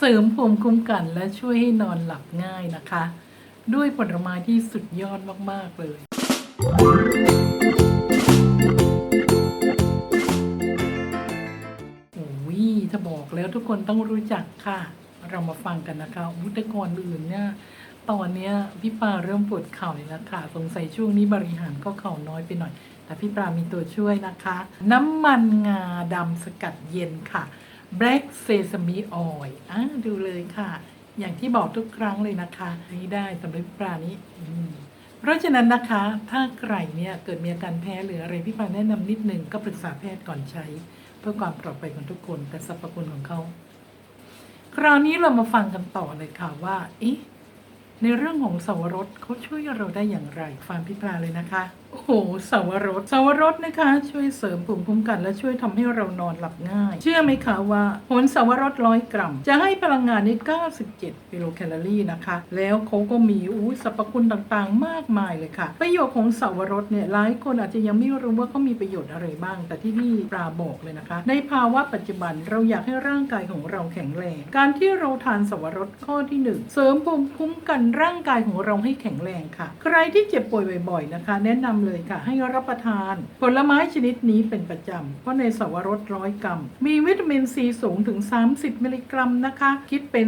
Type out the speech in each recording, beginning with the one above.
เสริมภูมิคุ้มกันและช่วยให้นอนหลับง่ายนะคะ ด้วยผลไม้ที่สุดยอดมาก ๆ เลย โอ้ยถ้าบอกแล้วทุกคนต้องรู้จักค่ะ เรามาฟังกันนะคะอุตก่อนอื่นเนี่ยตอนเนี้ยพี่ปาเริ่มปวดเข่าเลยละค่ะ สงสัยช่วงนี้บริหารก็เข่าน้อยไปหน่อย แต่พี่ปามีตัวช่วยนะคะ น้ำมันงาดำสกัดเย็นค่ะ Black Sesame Oil อะดูเลยค่ะ อย่างที่บอกทุกครั้งเลยนะคะ นี่ได้สำหรับพี่ปลานี้เพราะฉะนั้นนะคะ ถ้าใครเนี่ยเกิดมีอาการแพ้หรืออะไรพี่ปาแนะนำนิดนึงก็ปรึกษาแพทย์ก่อนใช้ เพื่อความปลอดภัยของทุกคนแต่สรรพคุณของเขา คราวนี้เรามาฟังกันต่อเลยค่ะว่าเอ๊ะในเรื่องของสวรสเขาช่วยเราได้อย่างไรฟังพี่ปลาเลยนะคะ โอ้โหสาวรสสาวรสนะคะ ช่วยเสริมภูมิคุ้มกัน และช่วยทำให้เรานอนหลับง่าย เชื่อไหมคะว่าผลสาวรสร้อยกรัม จะให้พลังงานใน 97 กิโลแคลอรี่นะคะ แล้วเขาก็มีอู้สรรพคุณต่างๆ มากมายเลยค่ะ ประโยชน์ของสาวรสเนี่ยหลายคนอาจจะยังไม่รู้ว่าเขามีประโยชน์อะไรบ้าง แต่ที่พี่ปลาบอกเลยนะคะ ในภาวะปัจจุบันเราอยากให้ร่างกายของเราแข็งแรงการที่เราทานสาวรสข้อที่หนึ่งเสริมภูมิคุ้มกันร่างกายของเราให้แข็งแรงค่ะ ใครที่เจ็บป่วยบ่อยๆนะคะ แนะนำเลยค่ะ ให้รับประทาน ผลไม้ชนิดนี้เป็นประจำ เพราะในสวรสร้อยกรัม มีวิตามินซีสูงถึง 30 มิลลิกรัมนะคะ คิดเป็น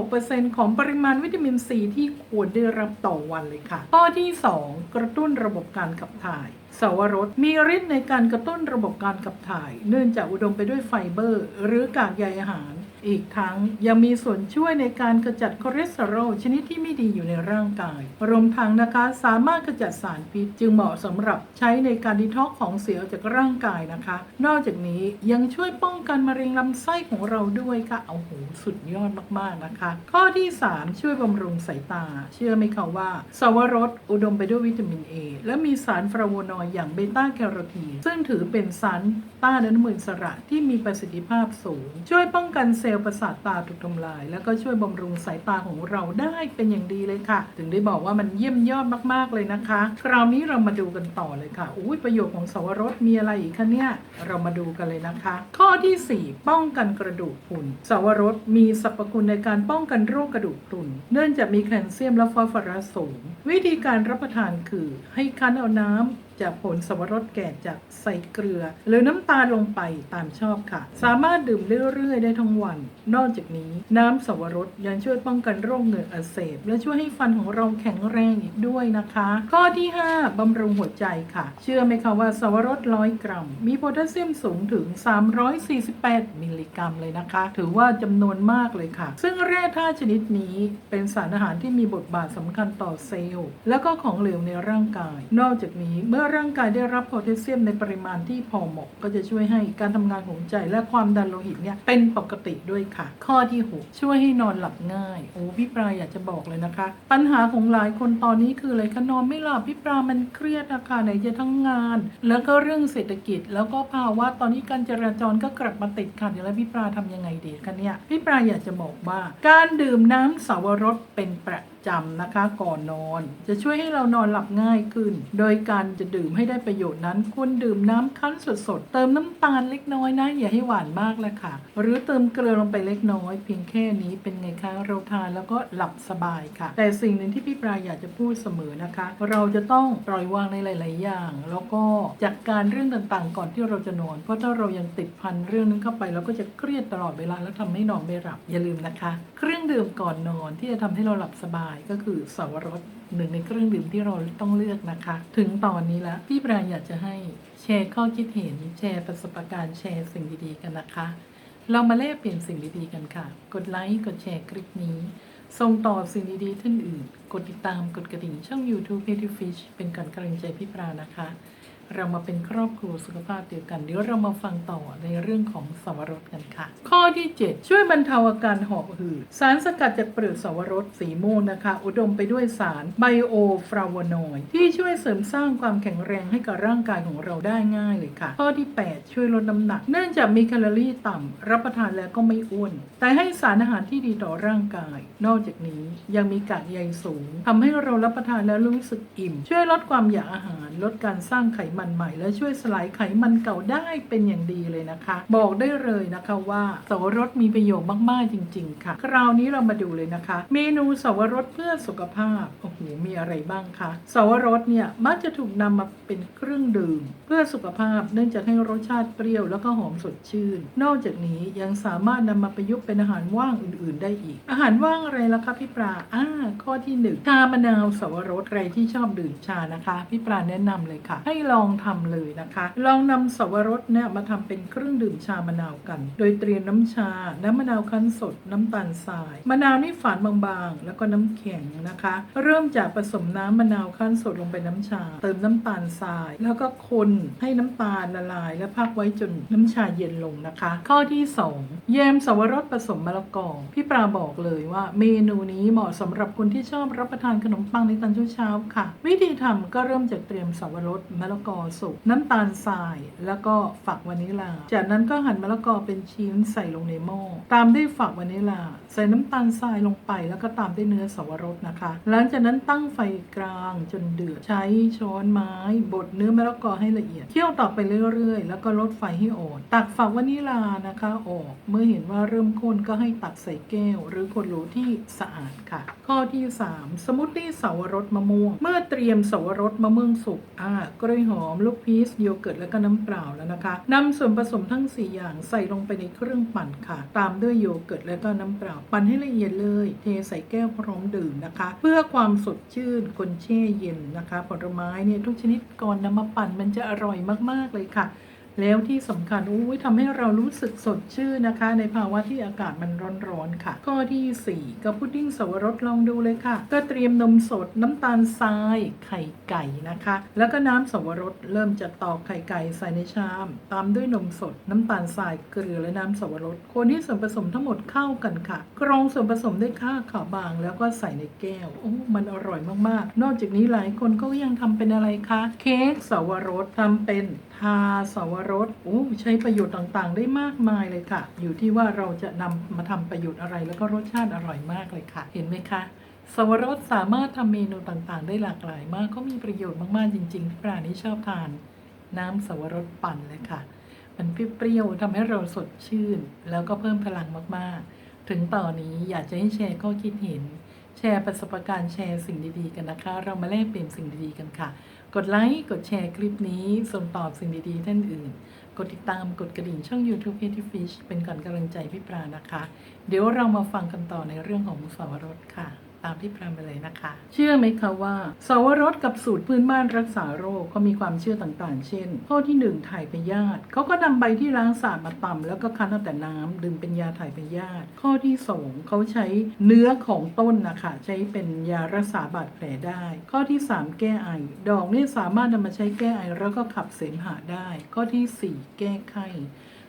36%ของปริมาณวิตามินซีที่ควรได้รับต่อวันเลยค่ะ ข้อที่ 2 กระตุ้นระบบการขับถ่ายสวรสมีฤทธิ์ในการกระตุ้นระบบการขับถ่าย เนื่องจากอุดมไปด้วยไฟเบอร์ หรือกากใยอาหาร อีกทั้งยังมีส่วนช่วยในการขจัดคอเลสเตอรอลชนิดที่ไม่ดีอยู่ในร่างกาย รวมทั้งนะคะสามารถขจัดสารพิษ จึงเหมาะสำหรับใช้ในการดีท็อกของเสียออกจากร่างกายนะคะ นอกจากนี้ยังช่วยป้องกันมะเร็งลำไส้ของเราด้วยค่ะโอ้โหสุดยอดมากๆนะคะ ข้อที่ 3 ช่วยบำรุงสายตา เชื่อไหมคะว่าสวรสอุดมไปด้วยวิตามินเอและมีสารฟลาโวนอยด์อย่างเบต้าแคโรทีนซึ่งถือเป็นสารต้านอนุมูลอิสระที่มีประสิทธิภาพสูง ช่วยป้องกันเซลล์ประสาทตาถูกทำลาย แล้วก็ช่วยบำรุงสายตาของเราได้เป็นอย่างดีเลยค่ะ ถึงได้บอกว่ามันเยี่ยมยอดมากๆเลยนะคะ คราวนี้เรามาดูกันต่อเลยค่ะอุ้ยประโยชน์ของสวรสมีอะไรอีกคะเนี่ยเรามาดูกันเลยนะคะ ข้อทีสี่4 ป้องกันกระดูกพรุนสวรสมีสรรพคุณในการป้องกันโรคกระดูกพรุนเนื่องจากมีแคลเซียมและฟอสฟอรัสสูง วิธีการรับประทานคือให้คั้นเอาน้ำ จากผลสวรสแก่จากใส่เกลือ หรือน้ำตาลลงไปตามชอบค่ะ สามารถดื่มเรื่อย ๆ ได้ทั้งวัน นอกจากนี้น้ำสวรสยังช่วยป้องกันโรคเหงือกอักเสบ และช่วยให้ฟันของเราแข็งแรงอีกด้วยนะคะ ข้อที่ 5 บำรุงหัวใจค่ะ เชื่อไหมคะว่าสวรสร้อยกรัม มีโพแทสเซียมสูงถึง 348 มิลลิกรัมเลยนะคะ ถือว่าจำนวนมากเลยค่ะ ซึ่งแร่ธาตุชนิดนี้เป็นสารอาหารที่มีบทบาทสำคัญต่อเซลล์ และก็ของเหลวในร่างกาย นอกจากนี้เมื่อร่างกายได้รับโพแทสเซียมในปริมาณที่พอเหมาะก็จะช่วยให้การทำงานของใจและความดันโลหิตเนี่ยเป็นปกติด้วยค่ะ ข้อที่ 6 ช่วยให้นอนหลับง่ายโอ้พี่ปลาอยากจะบอกเลยนะคะ ปัญหาของหลายคนตอนนี้คืออะไรคะนอนไม่หลับพี่ปลามันเครียดอะค่ะไหนจะทั้งงาน แล้วก็เรื่องเศรษฐกิจ แล้วก็ภาวะตอนนี้การจราจรก็กลับมาติดขัดอยู่แล้วพี่ปลาทำยังไงดีคะเนี่ยพี่ปลาอยากจะบอกว่า การดื่มน้ำสาวรสเป็นประจำนะคะก่อนนอน จะช่วยให้เรานอนหลับง่ายขึ้น โดยการจะดื่มให้ได้ประโยชน์นั้นควรดื่มน้ำคั้นสดๆ เติมน้ำตาลเล็กน้อยนะ อย่าให้หวานมากเลยค่ะ หรือเติมเกลือลงไปเล็กน้อย เพียงแค่นี้เป็นไงคะเราทานแล้วก็หลับสบายค่ะ แต่สิ่งหนึ่งที่พี่ปลาอยากจะพูดเสมอนะคะ เราจะต้องปล่อยวางในหลาย ๆ อย่าง แล้วก็จัดการเรื่องต่างๆ ก่อนที่เราจะนอน เพราะถ้าเรายังติดพันเรื่องนั้นเข้าไปเราก็จะเครียดตลอดเวลาแล้วทำให้นอนไม่หลับอย่าลืมนะคะ เครื่องดื่มก่อนนอนที่จะทำให้เราหลับสบายก็คือสวรสหนึ่งในเครื่องดื่มที่เราต้องเลือกนะคะ ถึงตอนนี้แล้วพี่ปราอยากจะให้แชร์ข้อคิดเห็นแชร์ประสบการณ์แชร์สิ่งดีๆกันนะคะ เรามาแลกเปลี่ยนสิ่งดีๆกันค่ะ กดไลค์กดแชร์คลิปนี้ส่งต่อสิ่งดีๆท่านอื่น กดติดตามกดกระดิ่งช่อง YouTube p e t y Fish เป็นการกำลังใจพี่ปรานะคะ เรามาเป็นครอบครัวสุขภาพเดียวกัน เดี๋ยวเรามาฟังต่อในเรื่องของสวรสกันค่ะ ข้อที่ 7 ช่วยบรรเทาอาการหอบหืดสารสกัดจากเปลือกสวรสสีม่วงนะคะ อุดมไปด้วยสารไบโอฟลาวโนอยด์ที่ช่วยเสริมสร้างความแข็งแรงให้กับร่างกายของเราได้ง่ายเลยค่ะ ข้อที่ 8 ช่วยลดน้ำหนัก เนื่องจากมีแคลอรี่ต่ำรับประทานแล้วก็ไม่อ้วน แต่ให้สารอาหารที่ดีต่อร่างกาย นอกจากนี้ยังมีกากใยสูงทำให้เรารับประทานแล้วรู้สึกอิ่ม ช่วยลดความอยากอาหาร ลดการสร้างไขมันมันใหม่ และช่วยสลายไขมันเก่าได้เป็นอย่างดีเลยนะคะ บอกได้เลยนะคะว่าสวรสมีประโยชน์มาก ๆ จริง ๆ ค่ะ คราวนี้เรามาดูเลยนะคะ เมนูสวรสเพื่อสุขภาพโอ้โหมีอะไรบ้างคะสวรสเนี่ยมักจะถูกนำมาเป็นเครื่องดื่ม เพื่อสุขภาพเนื่องจากให้รสชาติเปรี้ยวแล้วก็หอมสดชื่น นอกจากนี้ยังสามารถนำมาประยุกต์เป็นอาหารว่างอื่น ๆ ได้อีก อาหารว่างอะไรล่ะคะพี่ปลาอ่าข้อที่หนึ่งชามะนาวสวรสใครที่ชอบดื่มชานะคะ พี่ปลาแนะนำเลยค่ะ ให้ลององทำเลยนะคะ ลองนำสวรสเนี่ยมาทำเป็นเครื่องดื่มชามะนาวกัน โดยเตรียมน้ำชา น้ำมะนาวคั้นสด น้ำตาลทราย มะนาวนี่ฝานบางๆ แล้วก็น้ำแข็งนะคะ เริ่มจากผสมน้ำมะนาวคั้นสดลงไปน้ำชา เติมน้ำตาลทราย แล้วก็คนให้น้ำตาลละลาย และพักไว้จนน้ำชาเย็นลงนะคะ ข้อที่ 2 แยมสวรสผสมมะละกอพี่ปลาบอกเลยว่า เมนูนี้เหมาะสำหรับคนที่ชอบรับประทานขนมปังในตอนเช้าๆค่ะ วิธีทำก็เริ่มจากเตรียมสวรสมะละกอสุกน้ำตาลทราย แล้วก็ฝักวานิลา จากนั้นก็หั่นมะละกอเป็นชิ้นใส่ลงในหม้อตามด้วยฝักวานิลา ใส่น้ำตาลทรายลงไป แล้วก็ตามด้วยเนื้อสวรสนะคะ หลังจากนั้นตั้งไฟกลางจนเดือดใช้ช้อนไม้บดเนื้อมะละกอให้ละเอียดเคี่ยวต่อไปเรื่อยๆ แล้วก็ลดไฟให้อ่อนตักฝักวานิลานะคะออกเมื่อเห็นว่าเริ่มข้นก็ให้ตักใส่แก้ว หรือขวดโหลที่สะอาดค่ะ ข้อที่ 3 สมูทตี้สวรสมะม่วง เมื่อเตรียมสวรสมะม่วงสุกอ่ากล้วยหอมอม ลูกพีชโยเกิร์ตแล้วก็น้ำเปล่าแล้วนะคะนำส่วนผสมทั้ง 4 อย่างใส่ลงไปในเครื่องปั่นค่ะ ตามด้วยโยเกิร์ตแล้วก็น้ำเปล่า ปั่นให้ละเอียดเลย เทใส่แก้วพร้อมดื่มนะคะ เพื่อความสดชื่นคนแช่เย็นนะคะ ผลไม้เนี่ยทุกชนิดก่อนนำมาปั่นมันจะอร่อยมากๆเลยค่ะ แล้วที่สำคัญอุ้ยทำให้เรารู้สึกสดชื่นนะคะ ในภาวะที่อากาศมันร้อนๆค่ะ ข้อทีสี่4 กับพุดดิ้งสวรสลองดูเลยค่ะ ก็เตรียมนมสดน้ำตาลทราย ไข่ไก่นะคะ แล้วก็น้ำสวรสเริ่มจากตอกไข่ไก่ใส่ในชาม ตามด้วยนมสดน้ำตาลทรายเกลือและน้ำสวรสคนที่ส่วนผสมทั้งหมดเข้ากันค่ะ กรองส่วนผสมด้วยข้าวขาวบาง แล้วก็ใส่ในแก้วโอ้มันอร่อยมากๆ นอกจากนี้หลายคนก็ยังทำเป็นอะไรคะเค้กสวรสทำเป็นทาสวรสโอ้ใช้ประโยชน์ต่างๆ ได้มากมายเลยค่ะ อยู่ที่ว่าเราจะนำมาทำประโยชน์อะไรแล้วก็รสชาติอร่อยมากเลยค่ะ เห็นไหมคะสวรสสามารถทำเมนูต่างๆ ได้หลากหลายมากก็มีประโยชน์มากๆจริงๆพี่ปรานี้ชอบทาน น้ำสวรสปั่นเลยค่ะ มันเปรี้ยวๆทำให้เราสดชื่น แล้วก็เพิ่มพลังมากๆ ถึงตอนนี้อยากจะให้แชร์ข้อคิดเห็น แชร์ประสบการณ์แชร์สิ่งดีๆกันนะคะ เรามาแลกเปลี่ยนสิ่งดีๆกันค่ะ กดไลค์ กดแชร์คลิปนี้ส่งต่อสิ่งดีๆท่านอื่น กดติดตามกดกระดิ่งช่อง YouTube p e t y Fish เป็นก่อนกำลังใจพี่ปรานะคะ เดี๋ยวเรามาฟังกันต่อในเรื่องของมุสวรสค่ะ ตามพี่ปราไปเลยนะคะ เชื่อไหมคะว่าสวรสกับสูตรพื้นบ้านรักษาโรคก็มีความเชื่อต่างๆ เช่น ข้อที่ 1 ถ่ายพยาธิเขาก็นำใบที่ล้างสะอาดมาตำแล้วก็คั้นเอาแต่น้ำดื่มเป็นยาถ่ายพยาธิข้อที่ 2เขาใช้เนื้อของต้นนะคะใช้เป็นยารักษาบาดแผลได้ ข้อที่ 3 แก้ไอ ดอกนี่สามารถนำมาใช้แก้ไอแล้วก็ขับเสมหะได้ ข้อทีสี่4 แก้ไข้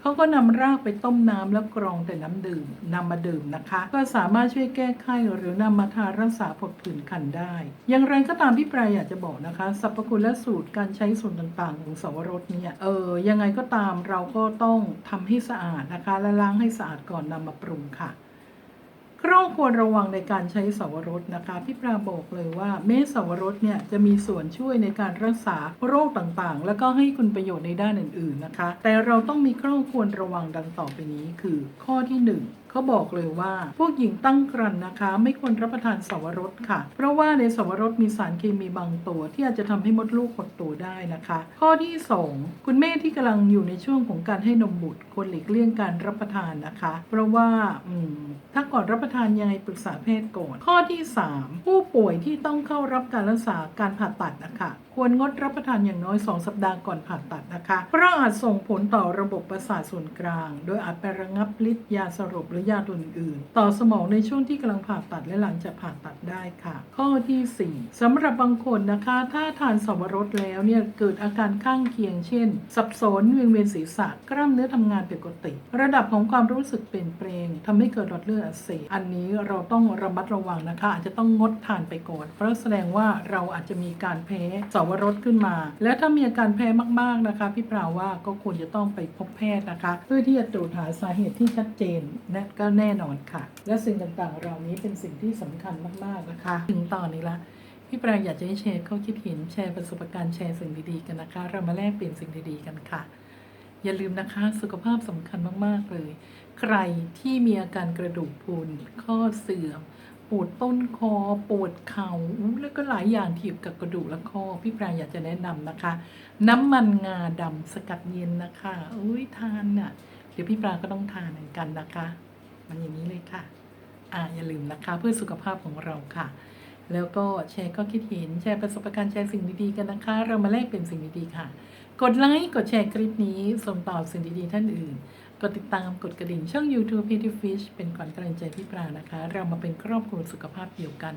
เขาก็นำรากไปต้มน้ำแล้วกรองแต่น้ำดื่มนำมาดื่มนะคะ ก็สามารถช่วยแก้ไขหรือนำมาทารักษาผดผื่นคันได้ อย่างไรก็ตามพี่ปรายอยากจะบอกนะคะสรรพคุณและสูตรการใช้ส่วนต่างๆ ของสวรสเนี่ยเออยังไงก็ตามเราก็ต้องทำให้สะอาดนะคะและล้างให้สะอาดก่อนนำมาปรุงค่ะ ข้อควรระวังในการใช้สวรสนะคะ พี่ปราบอกเลยว่าเมสวรสเนี่ยจะมีส่วนช่วยในการรักษาโรคต่างๆ แล้วก็ให้คุณประโยชน์ในด้านอื่น ๆนะคะ แต่เราต้องมีข้อควรระวังดังต่อไปนี้คือข้อที่หนึ่ง เขาบอกเลยว่า พวกหญิงตั้งครรภ์นะคะ ไม่ควรรับประทานสวรสค่ะ เพราะว่าในสวรสมีสารเคมีบางตัว ที่อาจจะทำให้มดลูกหดตัวได้นะคะ ข้อที่ 2 คุณแม่ที่กำลังอยู่ในช่วงของการให้นมบุตรควรหลีกเลี่ยงการรับประทานนะคะ เพราะว่าอืมถ้าก่อนรับประทานยังไงปรึกษาแพทย์ก่อน ข้อที่ 3 ผู้ป่วยที่ต้องเข้ารับการรักษาการผ่าตัดนะคะควรงดรับประทานอย่างน้อย 2 สัปดาห์ก่อนผ่าตัดนะคะ เพราะอาจส่งผลต่อระบบประสาทส่วนกลาง โดยอาจไประงับฤทธิ์ยาสลบหรือยาตัวอื่นๆ ต่อสมองในช่วงที่กำลังผ่าตัดและหลังจากผ่าตัดได้ค่ะ ข้อทีสี่4สำหรับบางคนนะคะ ถ้าทานสวรสแล้วเนี่ยเกิดอาการข้างเคียงเช่น สับสนเวิงเวียนศีรษะกล้ามเนื้อทำงานผิดปกติ ระดับของความรู้สึกเปลี่ยนแปลงทำให้เกิดหลอดเลือดอักเสบอันนี้เราต้องระมัดระวังนะคะ อาจจะต้องงดทานไปก่อน เพราะแสดงว่าเราอาจจะมีการแพ้สวรสขึ้นมา และถ้ามีอาการแพ้มากๆนะคะ พี่ปราว่าก็ควรจะต้องไปพบแพทย์นะคะ เพื่อที่จะตรวจหาสาเหตุที่ชัดเจนและก็แน่นอนค่ะ และสิ่งต่างๆ เหล่านี้เป็นสิ่งที่สำคัญมากๆนะคะ ถึงตอนนี้ละพี่ปรางอยากจะให้แชร์ข้อคิดเห็นแชร์ประสบการณ์แชร์สิ่งดีๆกันนะคะ เรามาแลกเปลี่ยนสิ่งดีๆกันค่ะ อย่าลืมนะคะสุขภาพสำคัญมากๆเลย ใครที่มีอาการกระดูกพรุนข้อเสื่อมปวดต้นคอปวดเข่าแล้วก็หลายอย่างที่เกี่ยวกับกระดูกและข้อพี่ปรางอยากจะแนะนำนะคะ น้ำมันงาดำสกัดเย็นนะคะอุ้ยทานน่ะ เดี๋ยวพี่ปรางก็ต้องทานเหมือนกันนะคะ มันอย่างนี้เลยค่ะอ่าอย่าลืมนะคะเพื่อสุขภาพของเราค่ะ แล้วก็แชร์ก็คิดเห็นแชร์ประสบการณ์แชร์สิ่งดีๆกันนะคะ เรามาแลกเป็นสิ่งดีๆค่ะ กดไลค์กดแชร์คลิปนี้ส่งต่อสิ่งดีๆท่านอื่นกดติดตามกดกระดิ่งช่อง YouTube p e t y Fish เป็นขวัญกำลังใจพี่ปรานะคะ เรามาเป็นครอบครัวสุขภาพเดียวกัน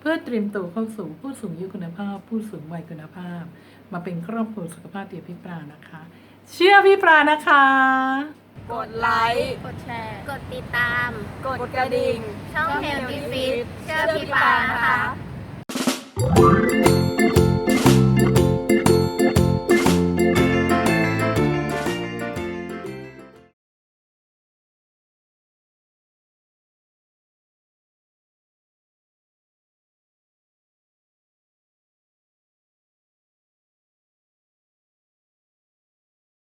เพื่อเตรียมตัวเข้าสู่ผู้สูงอายุคุณภาพ ผู้สูงวัยคุณภาพ มาเป็นครอบครัวสุขภาพเดียวพี่ปรานะคะ เชื่อพี่ปรานะคะ กดไลค์ กดแชร์ กดติดตาม กดกระดิ่ง ช่องเฮลตี้ฟิตเชื่อพี่ปานะคะะ